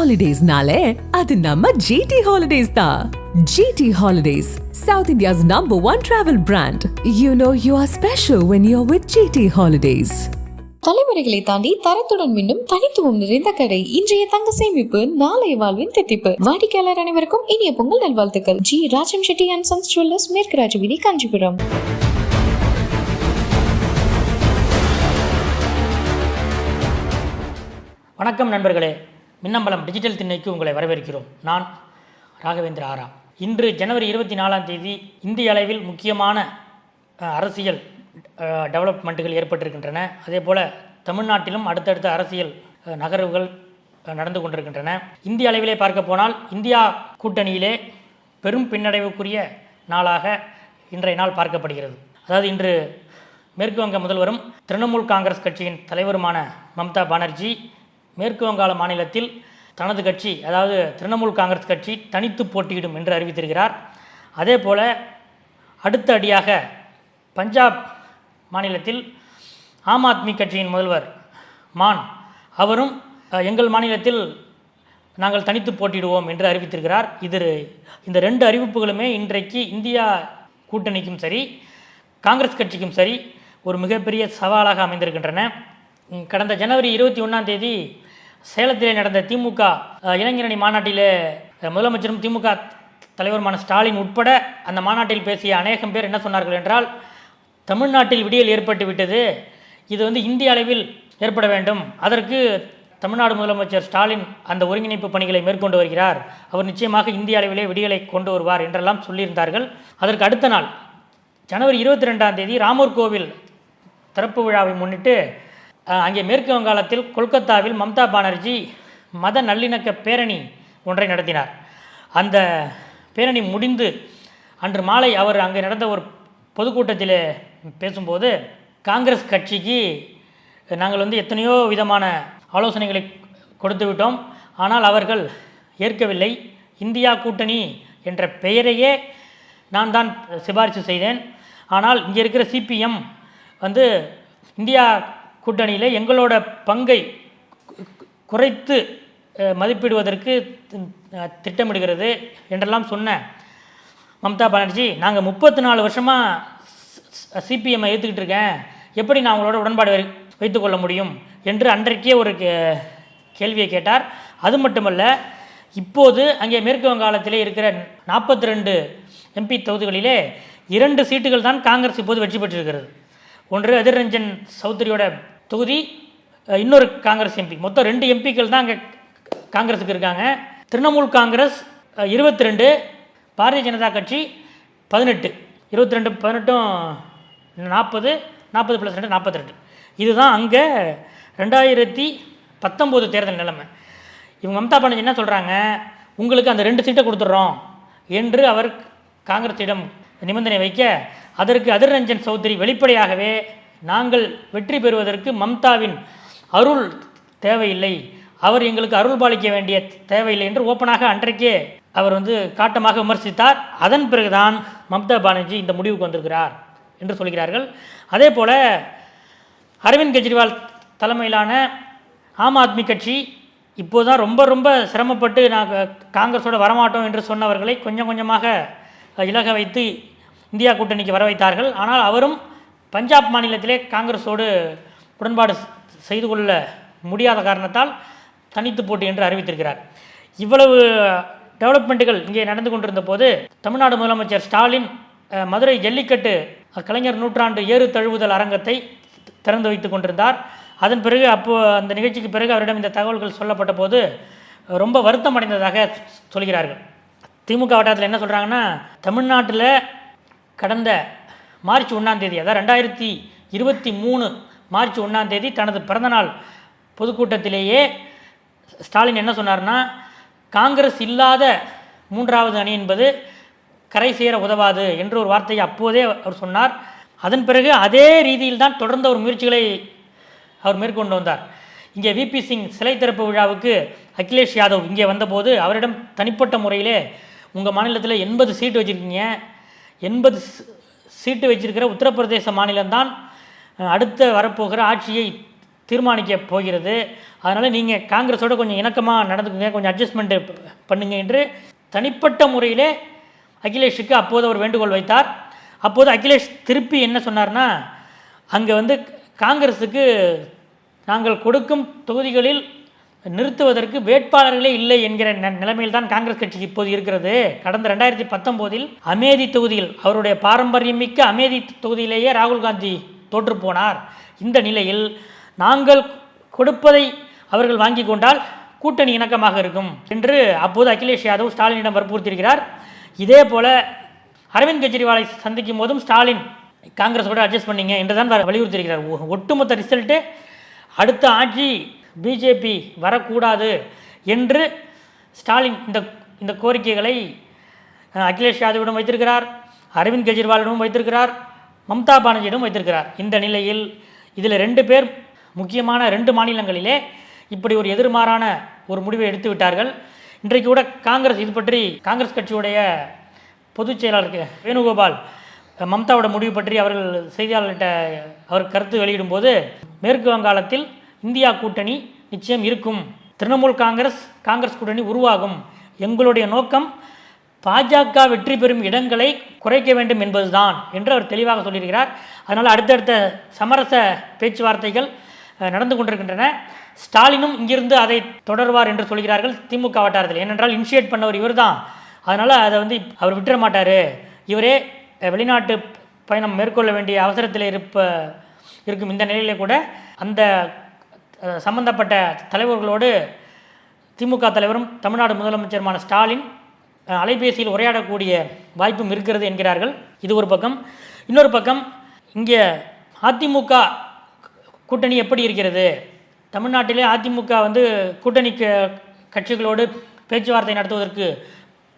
ஹாலிடேஸ்னாலே அது நம்ம ஜிடி ஹாலிடேஸ் தான் GT holidays south India's number one travel brand you know you are special when you are with GT holidays தலைமுறைகளை தாண்டி தரத்துடன் மீண்டும் தனித்துவம் நிறைந்த கடை இன்றைய தங்க சேமிப்பு நாளைய வாழ்வின் தித்திப்பு. வாடிக்கையாளர் அனைவருக்கும் இனிய பொங்கல் நல்வாழ்த்துக்கள். G Rajam Chetty and sons jewellers மேற்கு ராஜவீதி காஞ்சிபுரம். வணக்கம் நண்பர்களே. மின்னம்பலம் டிஜிட்டல் திண்ணைக்கு உங்களை வரவேற்கிறோம். நான் ராகவேந்திர ஆரா. இன்று ஜனவரி இருபத்தி நாலாம் தேதி இந்திய அளவில் முக்கியமான அரசியல் டெவலப்மெண்ட்டுகள் ஏற்பட்டிருக்கின்றன. அதே போல் தமிழ்நாட்டிலும் அடுத்தடுத்த அரசியல் நகர்வுகள் நடந்து கொண்டிருக்கின்றன. இந்திய அளவிலே பார்க்க போனால் இந்தியா கூட்டணியிலே பெரும் பின்னடைவுக்குரிய நாளாக இன்றைய நாள் பார்க்கப்படுகிறது. அதாவது இன்று மேற்கு வங்க முதல்வரும் திரிணாமுல் காங்கிரஸ் கட்சியின் தலைவருமான மம்தா பானர்ஜி மேற்கு வங்காள மாநிலத்தில் தனது கட்சி அதாவது திரிணாமுல் காங்கிரஸ் கட்சி தனித்து போட்டியிடும் என்று அறிவித்திருக்கிறார். அதே போல அடுத்த அடியாக பஞ்சாப் மாநிலத்தில் ஆம் ஆத்மி கட்சியின் முதல்வர் மான் அவரும் எங்கள் மாநிலத்தில் நாங்கள் தனித்து போட்டியிடுவோம் என்று அறிவித்திருக்கிறார். இது இந்த ரெண்டு அறிவிப்புகளுமே இன்றைக்கு இந்தியா கூட்டணிக்கும் சரி காங்கிரஸ் கட்சிக்கும் சரி ஒரு மிகப்பெரிய சவாலாக அமைந்திருக்கின்றன. கடந்த ஜனவரி இருபத்தி ஒன்றாம் தேதி சேலத்திலே நடந்த திமுக இளைஞரணி மாநாட்டிலே முதலமைச்சரும் திமுக தலைவருமான ஸ்டாலின் உட்பட அந்த மாநாட்டில் பேசிய அநேகம் பேர் என்ன சொன்னார்கள் என்றால் தமிழ்நாட்டில் விடியல் ஏற்பட்டு விட்டது இது வந்து இந்திய அளவில் ஏற்பட வேண்டும். அதற்கு தமிழ்நாடு முதலமைச்சர் ஸ்டாலின் அந்த ஒருங்கிணைப்பு பணிகளை மேற்கொண்டு வருகிறார். அவர் நிச்சயமாக இந்திய அளவிலே விடியலை கொண்டு வருவார் என்றெல்லாம் சொல்லியிருந்தார்கள். அதற்கு அடுத்த நாள் ஜனவரி இருபத்தி ரெண்டாம் தேதி ராமர் கோவில் திறப்பு விழாவை முன்னிட்டு அங்கே மேற்கு வங்காளத்தில் கொல்கத்தாவில் மம்தா பானர்ஜி மத நல்லிணக்க பேரணி ஒன்றை நடத்தினார். அந்த பேரணி முடிந்து அன்று மாலை அவர் அங்கே நடந்த ஒரு பொதுக்கூட்டத்தில் பேசும்போது காங்கிரஸ் கட்சிக்கு நாங்கள் வந்து எத்தனையோ விதமான ஆலோசனைகளை கொடுத்து விட்டோம். ஆனால் அவர்கள் ஏற்கவில்லை. இந்தியா கூட்டணி என்ற பெயரையே நான் தான் சிபாரிசு செய்தேன். ஆனால் இங்கே இருக்கிற சிபிஎம் வந்து இந்தியா கூட்டணியில் எங்களோட பங்கை குறைத்து மதிப்பிடுவதற்கு திட்டமிடுகிறது என்றெல்லாம் சொன்ன மம்தா பானர்ஜி நாங்கள் முப்பத்தி நாலு வருஷமாக சிபிஎம்ஐ ஏற்றுக்கிட்டு இருக்கேன். எப்படி நான் உங்களோட உடன்பாடு வை- வைத்துக்கொள்ள முடியும் என்று அன்றைக்கே ஒரு கே- கேள்வியை கேட்டார். அது மட்டுமல்ல இப்போது அங்கே மேற்கு வங்காளத்திலே இருக்கிற நாற்பத்தி ரெண்டு எம்பி தொகுதிகளிலே இரண்டு சீட்டுகள் தான் காங்கிரஸ் இப்போது வெற்றி பெற்றிருக்கிறது. ஒன்று அதிர் ரஞ்சன் சௌத்ரியோட தொகுதி இன்னொரு காங்கிரஸ் எம்பி. மொத்தம் ரெண்டு எம்பிக்கள் தான் அங்கே காங்கிரஸுக்கு இருக்காங்க. திரிணாமுல் காங்கிரஸ் இருபத்தி ரெண்டு பாரதிய ஜனதா கட்சி பதினெட்டு. இருபத்தி ரெண்டு பதினெட்டும் நாற்பது நாற்பது ப்ளஸ் ரெண்டு நாற்பத்தி ரெண்டு இதுதான் அங்கே ரெண்டாயிரத்தி பத்தொம்போது தேர்தல் நிலைமை. இவங்க மம்தா பானர்ஜி என்ன சொல்கிறாங்க உங்களுக்கு அந்த ரெண்டு சீட்டை கொடுத்துட்றோம் என்று அவர் காங்கிரஸிடம் நிபந்தனை வைக்க அதற்கு அதிர் ரஞ்சன் சௌத்ரி வெளிப்படையாகவே நாங்கள் வெற்றி பெறுவதற்கு மம்தாவின் அருள் தேவையில்லை. அவர் எங்களுக்கு அருள் பாலிக்க வேண்டிய தேவையில்லை என்று ஓப்பனாக அன்றைக்கே அவர் வந்து காட்டமாக விமர்சித்தார். அதன் பிறகுதான் மம்தா பானர்ஜி இந்த முடிவுக்கு வந்திருக்கிறார் என்று சொல்கிறார்கள். அதே போல அரவிந்த் கெஜ்ரிவால் தலைமையிலான ஆம் ஆத்மி கட்சி இப்போதான் ரொம்ப ரொம்ப சிரமப்பட்டு நாங்கள் காங்கிரஸோட வரமாட்டோம் என்று சொன்னவர்களை கொஞ்சம் கொஞ்சமாக இலக வைத்து இந்தியா கூட்டணிக்கு வர வைத்தார்கள் ஆனால் அவரும் பஞ்சாப் மாநிலத்திலே காங்கிரஸோடு உடன்பாடு செய்து கொள்ள முடியாத காரணத்தால் தனித்து போட்டி என்று அறிவித்திருக்கிறார். இவ்வளவு டெவலப்மெண்ட்டுகள் இங்கே நடந்து கொண்டிருந்த போது தமிழ்நாடு முதலமைச்சர் ஸ்டாலின் மதுரை ஜல்லிக்கட்டு கலைஞர் நூற்றாண்டு ஏறு தழுவுதல் அரங்கத்தை திறந்து வைத்துக் கொண்டிருந்தார். அதன் பிறகு அப்போ அந்த நிகழ்ச்சிக்கு பிறகு அவரிடம் இந்த தகவல்கள் சொல்லப்பட்ட போது ரொம்ப வருத்தம் அடைந்ததாக சொல்கிறார்கள். திமுக வட்டாரத்தில் என்ன சொல்கிறாங்கன்னா தமிழ்நாட்டில் கடந்த மார்ச் ஒன்றாம் தேதி அதாவது ரெண்டாயிரத்தி இருபத்தி மூணு மார்ச் ஒன்றாம் தேதி தனது பிறந்தநாள். பொதுக்கூட்டத்திலேயே ஸ்டாலின் என்ன சொன்னார்னா காங்கிரஸ் இல்லாத மூன்றாவது அணி என்பது கரை சேர உதவாது என்ற ஒரு வார்த்தையை அப்போதே அவர் சொன்னார். அதன் பிறகு அதே ரீதியில் தான் தொடர்ந்த ஒரு முயற்சிகளை அவர் மேற்கொண்டு வந்தார். இங்கே விபி சிங் சிலை திறப்பு விழாவுக்கு அகிலேஷ் யாதவ் இங்கே வந்தபோது அவரிடம் தனிப்பட்ட முறையிலே உங்கள் மாநிலத்தில் எண்பது சீட் வச்சுருக்கீங்க எண்பது சீட்டு வச்சிருக்கிற உத்தரப்பிரதேச மாநிலம்தான் அடுத்த வரப்போகிற ஆட்சியை தீர்மானிக்க போகிறது. அதனால் நீங்கள் காங்கிரஸோட கொஞ்சம் இணக்கமாக நடந்துக்குங்க கொஞ்சம் அட்ஜஸ்ட்மெண்ட்டு பண்ணுங்க என்று தனிப்பட்ட முறையிலே அகிலேஷுக்கு அப்போது அவர் வேண்டுகோள் வைத்தார். அப்போது அகிலேஷ் திருப்பி என்ன சொன்னார்னா அங்கே வந்து காங்கிரஸுக்கு நாங்கள் கொடுக்கும் தொகுதிகளில் நிறுத்துவதற்கு வேட்பாளர்களே இல்லை என்கிற ந- நிலைமையில் தான் காங்கிரஸ் கட்சி இப்போது இருக்கிறது. கடந்த ரெண்டாயிரத்தி பத்தொம்போதில் அமேதி தொகுதியில் அவருடைய பாரம்பரியமிக்க அமேதி தொகுதியிலேயே ராகுல் காந்தி தோற்று போனார். இந்த நிலையில் நாங்கள் கொடுப்பதை அவர்கள் வாங்கி கொண்டால் கூட்டணி இணக்கமாக இருக்கும் என்று அப்போது அகிலேஷ் யாதவ் ஸ்டாலினிடம் வற்புறுத்தியிருக்கிறார். இதே போல அரவிந்த் கெஜ்ரிவாலை சந்திக்கும் போதும் ஸ்டாலின் காங்கிரஸோட அட்ஜஸ்ட் பண்ணீங்க என்று தான் வலியுறுத்தியிருக்கிறார். ஒட்டுமொத்த ரிசல்ட்டு அடுத்த ஆட்சி பிஜேபி வரக்கூடாது என்று ஸ்டாலின் இந்த இந்த கோரிக்கைகளை அகிலேஷ் யாதவிடம் வைத்திருக்கிறார் அரவிந்த் கெஜ்ரிவாலிடமும் வைத்திருக்கிறார் மம்தா பானர்ஜியிடம் வைத்திருக்கிறார். இந்த நிலையில் இதில் ரெண்டு பேர் முக்கியமான ரெண்டு மாநிலங்களிலே இப்படி ஒரு எதிர்மாறான ஒரு முடிவை எடுத்து விட்டார்கள். இன்றைக்கு கூட காங்கிரஸ் இது பற்றி காங்கிரஸ் கட்சியுடைய பொதுச் செயலாளர் வேணுகோபால் மம்தாவோட முடிவு பற்றி அவர்கள் செய்தியாளர்கிட்ட அவர் கருத்து வெளியிடும்போது மேற்கு வங்காளத்தில் இந்தியா கூட்டணி நிச்சயம் இருக்கும். திரிணாமுல் காங்கிரஸ் காங்கிரஸ் கூட்டணி உருவாகும். எங்களுடைய நோக்கம் பாஜக வெற்றி பெறும் இடங்களை குறைக்க வேண்டும் என்பதுதான் என்று அவர் தெளிவாக சொல்லியிருக்கிறார். அதனால் அடுத்தடுத்த சமரச பேச்சுவார்த்தைகள் நடந்து கொண்டிருக்கின்றன. ஸ்டாலினும் இங்கிருந்து அதை தொடர்வார் என்று சொல்கிறார்கள் திமுக வட்டாரத்தில். ஏனென்றால் இனிஷியேட் பண்ணவர் இவர்தான். அதனால் அதை வந்து அவர் விட்டுற மாட்டார். இவரே வெளிநாட்டு பயணம் மேற்கொள்ள வேண்டிய அவசரத்தில் இருப்ப இருக்கும் இந்த நிலையிலே கூட அந்த சம்பந்தப்பட்ட தலைவர்களோடு திமுக தலைவரும் தமிழ்நாடு முதலமைச்சருமான ஸ்டாலின் அலைபேசியில் உரையாடக்கூடிய வாய்ப்பும் இருக்கிறது என்கிறார்கள். இது ஒரு பக்கம். இன்னொரு பக்கம் இங்கே அதிமுக கூட்டணி எப்படி இருக்கிறது? தமிழ்நாட்டிலே அதிமுக வந்து கூட்டணி க- கட்சிகளோடு பேச்சுவார்த்தை நடத்துவதற்கு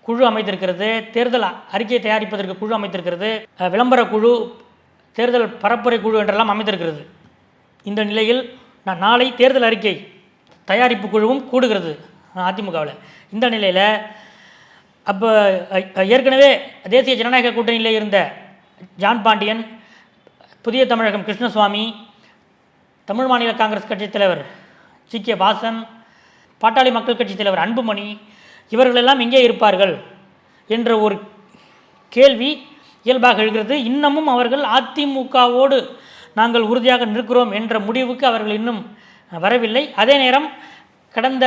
குழு அமைத்திருக்கிறது. தேர்தல் அறிக்கையை தயாரிப்பதற்கு குழு அமைத்திருக்கிறது. விளம்பர குழு தேர்தல் பரப்புரை குழு என்றெல்லாம் அமைத்திருக்கிறது. இந்த நிலையில் நான் நாளை தேர்தல் அறிக்கை தயாரிப்பு குழுவும் கூடுகிறது அதிமுகவில். இந்த நிலையில் அப்போ ஏற்கனவே தேசிய ஜனநாயக கூட்டணியில் இருந்த ஜான் பாண்டியன் புதிய தமிழகம் கிருஷ்ணசுவாமி தமிழ் மாநில காங்கிரஸ் கட்சித் தலைவர் ஜி. கே. வாசன் பாட்டாளி மக்கள் கட்சித் தலைவர் அன்புமணி இவர்களெல்லாம் எங்கே இருப்பார்கள் என்ற ஒரு கேள்வி இயல்பாக எழுகிறது. இன்னமும் அவர்கள் அதிமுகவோடு நாங்கள் உறுதியாக நிற்கிறோம் என்ற முடிவுக்கு அவர்கள் இன்னும் வரவில்லை. அதே நேரம் கடந்த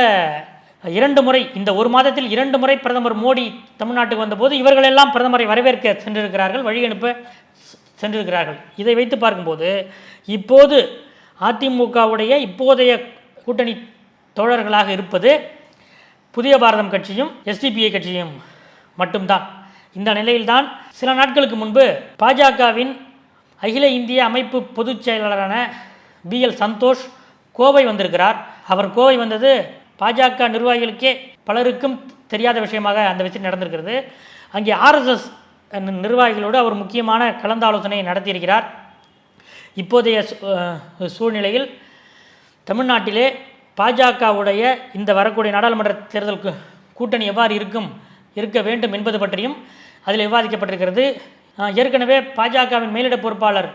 இரண்டு முறை இந்த ஒரு மாதத்தில் இரண்டு முறை பிரதமர் மோடி தமிழ்நாட்டுக்கு வந்தபோது இவர்களெல்லாம் பிரதமரை வரவேற்க சென்றிருக்கிறார்கள் வழி அனுப்ப சென்றிருக்கிறார்கள். இதை வைத்து பார்க்கும்போது இப்போது அதிமுகவுடைய இப்போதைய கூட்டணி தோழர்களாக இருப்பது புதிய பாரதம் கட்சியும் எஸ்டிபிஐ கட்சியும் மட்டும்தான். இந்த நிலையில்தான் சில நாட்களுக்கு முன்பு பாஜகவின் அகில இந்திய அமைப்பு பொதுச் செயலாளரான பி எல் சந்தோஷ் கோவை வந்திருக்கிறார். அவர் கோவை வந்தது பாஜக நிர்வாகிகளுக்கே பலருக்கும் தெரியாத விஷயமாக அந்த விஷயம் நடந்திருக்கிறது. அங்கே ஆர்எஸ்எஸ் நிர்வாகிகளோடு அவர் முக்கியமான கலந்தாலோசனை நடத்தியிருக்கிறார். இப்போதைய சூழ்நிலையில் தமிழ்நாட்டிலே பாஜகவுடைய இந்த வரக்கூடிய நாடாளுமன்ற தேர்தல் கூட்டணி எவ்வாறு இருக்கும் இருக்க வேண்டும் என்பது பற்றியும் அதில் விவாதிக்கப்பட்டிருக்கிறது. ஏற்கனவே பாஜகவின் மேலிட பொறுப்பாளர்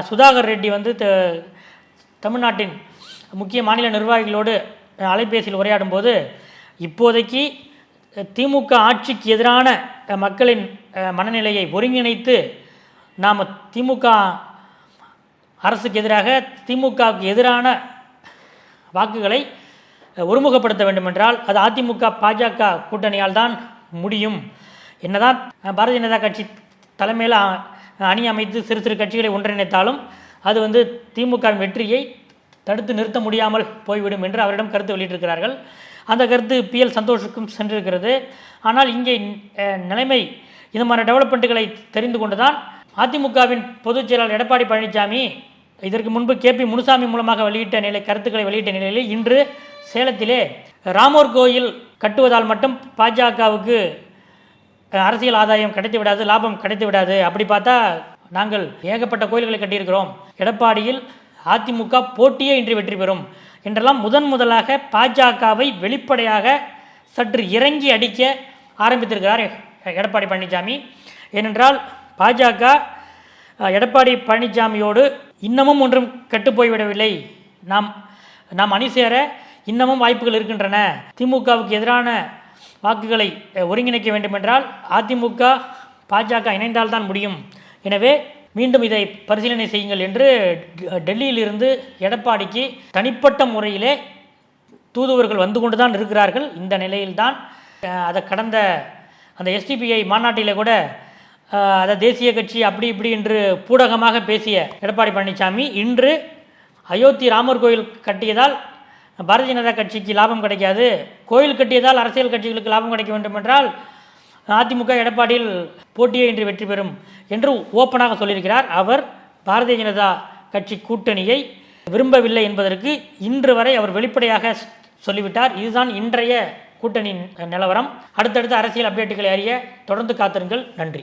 சுதாகர் ரெட்டி வந்து த- தமிழ்நாட்டின் முக்கிய மாநில நிர்வாகிகளோடு அலைபேசியில் உரையாடும் போது இப்போதைக்கு திமுக ஆட்சிக்கு எதிரான மக்களின் மனநிலையை ஒருங்கிணைத்து நாம் திமுக அரசுக்கு எதிராக திமுகவுக்கு எதிரான வாக்குகளை ஒருமுகப்படுத்த வேண்டுமென்றால் அது அதிமுக பாஜக கூட்டணியால் தான் முடியும். என்னதான் பாரதிய ஜனதா கட்சி தலைமையில் அணி அமைத்து சிறு சிறு கட்சிகளை ஒன்றிணைத்தாலும் அது வந்து திமுகவின் வெற்றியை தடுத்து நிறுத்த முடியாமல் போய்விடும் என்று அவரிடம் கருத்து வெளியிட்டிருக்கிறார்கள். அந்த கருத்து பி எல் சந்தோஷுக்கும் சென்றிருக்கிறது. ஆனால் இங்கே நிலைமை இந்த மாதிரி டெவலப்மெண்ட்டுகளை தெரிந்து கொண்டுதான் அதிமுகவின் பொதுச் செயலாளர் எடப்பாடி பழனிசாமி இதற்கு முன்பு கேபி முனுசாமி மூலமாக வெளியிட்ட நிலை கருத்துக்களை வெளியிட்ட நிலையில் இன்று சேலத்திலே ராமோர் கோயில் கட்டுவதால் மட்டும் பாஜகவுக்கு அரசியல் ஆதாயம் கிடைத்து விடாது லாபம் கிடைத்து விடாது. அப்படி பார்த்தா நாங்கள் ஏகப்பட்ட கோயில்களை கட்டியிருக்கிறோம். எடப்பாடியில் அதிமுக போட்டியே இன்றி வெற்றி பெறும் என்றெல்லாம் முதன் முதலாக பாஜகவை வெளிப்படையாக சற்று இறங்கி அடிக்க ஆரம்பித்திருக்கிறார் எடப்பாடி பழனிசாமி ஏனென்றால் பாஜக எடப்பாடி பழனிசாமியோடு இன்னமும் ஒன்றும் கெட்டுப்போய்விடவில்லை நாம் நாம் அணி சேர இன்னமும் வாய்ப்புகள் இருக்கின்றன. திமுகவுக்கு எதிரான வாக்குகளை ஒருங்கிணைக்க வேண்டுமென்றால் அதிமுக பாஜக இணைந்தால்தான் முடியும். எனவே மீண்டும் இதை பரிசீலனை செய்யுங்கள் என்று டெல்லியிலிருந்து எடப்பாடிக்கு தனிப்பட்ட முறையிலே தூதுவர்கள் வந்து கொண்டு தான் இருக்கிறார்கள். இந்த நிலையில்தான் அதை கடந்த அந்த எஸ்டிபிஐ மாநாட்டிலே கூட அதை தேசிய கட்சி அப்படி இப்படி என்று பூடகமாக பேசிய எடப்பாடி பழனிசாமி இன்று அயோத்தி ராமர் கோயில் கட்டியதால் பாரதிய ஜனதா கட்சிக்கு லாபம் கிடைக்காது. கோயில் கட்டியதால் அரசியல் கட்சிகளுக்கு லாபம் கிடைக்க வேண்டும் என்றால் அதிமுக எடப்பாடியில் போட்டியே இன்று வெற்றி பெறும் என்று ஓப்பனாக சொல்லியிருக்கிறார். அவர் பாரதிய ஜனதா கட்சி கூட்டணியை விரும்பவில்லை என்பதற்கு இன்று வரை அவர் வெளிப்படையாக சொல்லிவிட்டார். இதுதான் இன்றைய கூட்டணியின் நிலவரம். அடுத்தடுத்த அரசியல் அப்டேட்டுகளை அறிய தொடர்ந்து காத்திருங்கள். நன்றி.